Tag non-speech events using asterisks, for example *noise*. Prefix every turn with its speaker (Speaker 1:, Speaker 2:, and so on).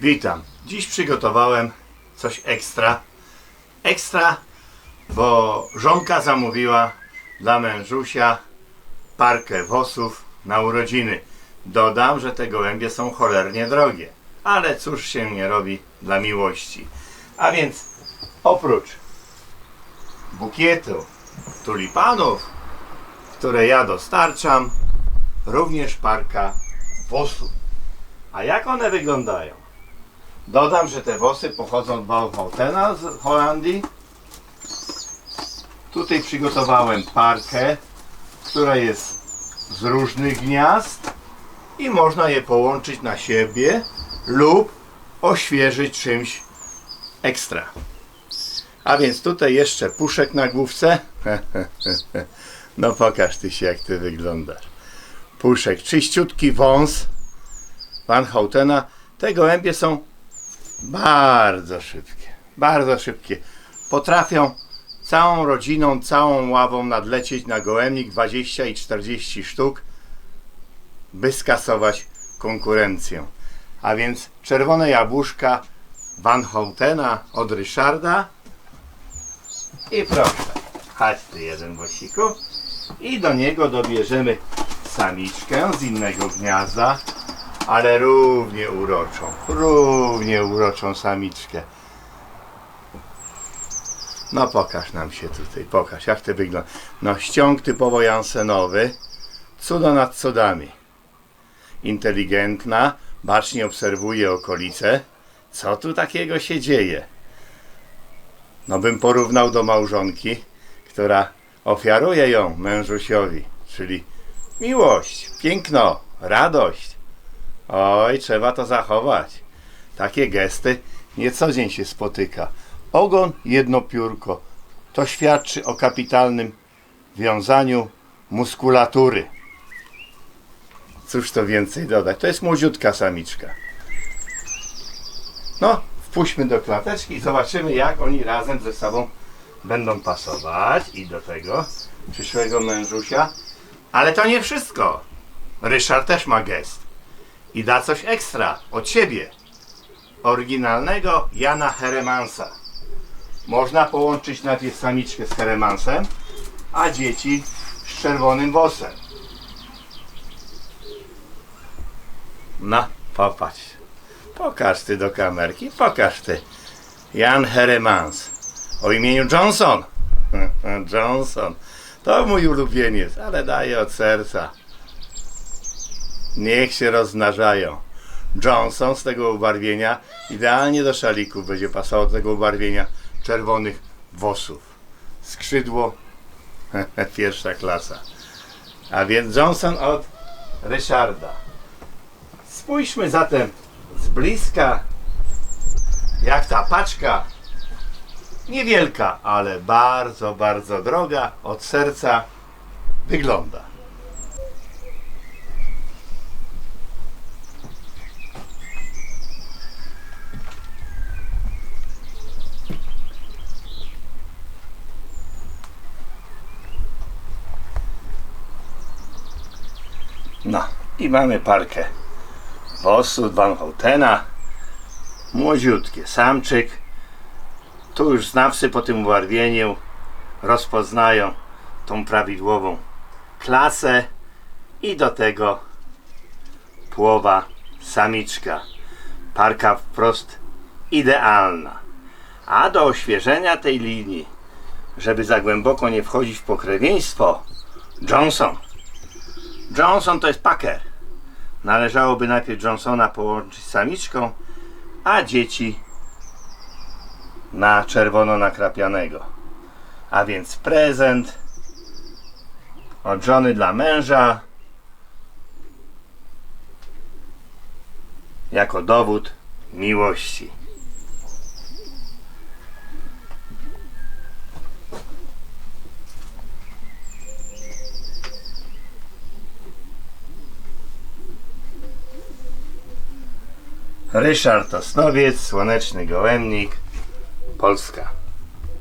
Speaker 1: Witam. Dziś przygotowałem coś ekstra. Ekstra, bo żonka zamówiła dla mężusia parkę wosów na urodziny. Dodam, że te gołębie są cholernie drogie, ale cóż się nie robi dla miłości. A więc oprócz bukietu tulipanów, które ja dostarczam, również parka wosów. A jak one wyglądają? Dodam, że te wosy pochodzą od Bauhautena z Holandii. Tutaj przygotowałem parkę, która jest z różnych gniazd i można je połączyć na siebie lub oświeżyć czymś ekstra. A więc tutaj jeszcze puszek na główce. *laughs* No pokaż ty się jak ty wyglądasz. Puszek, czyściutki wąs Van Houtena. Te gołębie są bardzo szybkie. Bardzo szybkie. Potrafią całą rodziną, całą ławą nadlecieć na gołębnik 20 i 40 sztuk, by skasować konkurencję. A więc czerwone jabłuszka Van Houtena od Ryszarda. I proszę, chodź jeden wosiku. I do niego dobierzemy samiczkę z innego gniazda, ale równie uroczą, równie uroczą samiczkę. No pokaż nam się tutaj, pokaż jak to wygląda. No ściąg typowo jansenowy, cudo nad cudami. Inteligentna, bacznie obserwuje okolice. Co tu takiego się dzieje? No bym porównał do małżonki, która ofiaruje ją mężusiowi, czyli miłość, piękno, radość. Oj, trzeba to zachować. Takie gesty nie co dzień się spotyka. Ogon, jedno piórko. To świadczy o kapitalnym wiązaniu muskulatury. Cóż to więcej dodać? To jest młodziutka samiczka. No, wpuśćmy do klateczki i zobaczymy, jak oni razem ze sobą będą pasować i do tego przyszłego mężusia. Ale to nie wszystko. Ryszard też ma gest i da coś ekstra od siebie. Oryginalnego Jana Heremansa. Można połączyć najpierw samiczkę z Heremansem, a dzieci z czerwonym wosem. No, popatrz. Pokaż ty do kamerki, pokaż ty. Jan Heremans. O imieniu Johnson. *laughs* Johnson. To mój ulubieniec, ale daje od serca. Niech się rozmnażają. Johnson z tego ubarwienia idealnie do szalików będzie pasował do tego ubarwienia czerwonych włosów. Skrzydło *laughs* pierwsza klasa. A więc Johnson od Ryszarda. Spójrzmy zatem z bliska, jak ta paczka niewielka, ale bardzo, bardzo droga od serca wygląda. No i mamy parkę Wosu Van Houtena. Młodziutkie, samczyk. Tu już znawcy po tym ubarwieniu rozpoznają tą prawidłową klasę i do tego płowa samiczka. Parka wprost idealna. A do oświeżenia tej linii, żeby za głęboko nie wchodzić w pokrewieństwo, Johnson. Johnson to jest paker. Należałoby najpierw Johnsona połączyć z samiczką, a dzieci na czerwono nakrapianego. A więc prezent od żony dla męża jako dowód miłości. Ryszard Osnowiec, Słoneczny Gołębnik, Polska.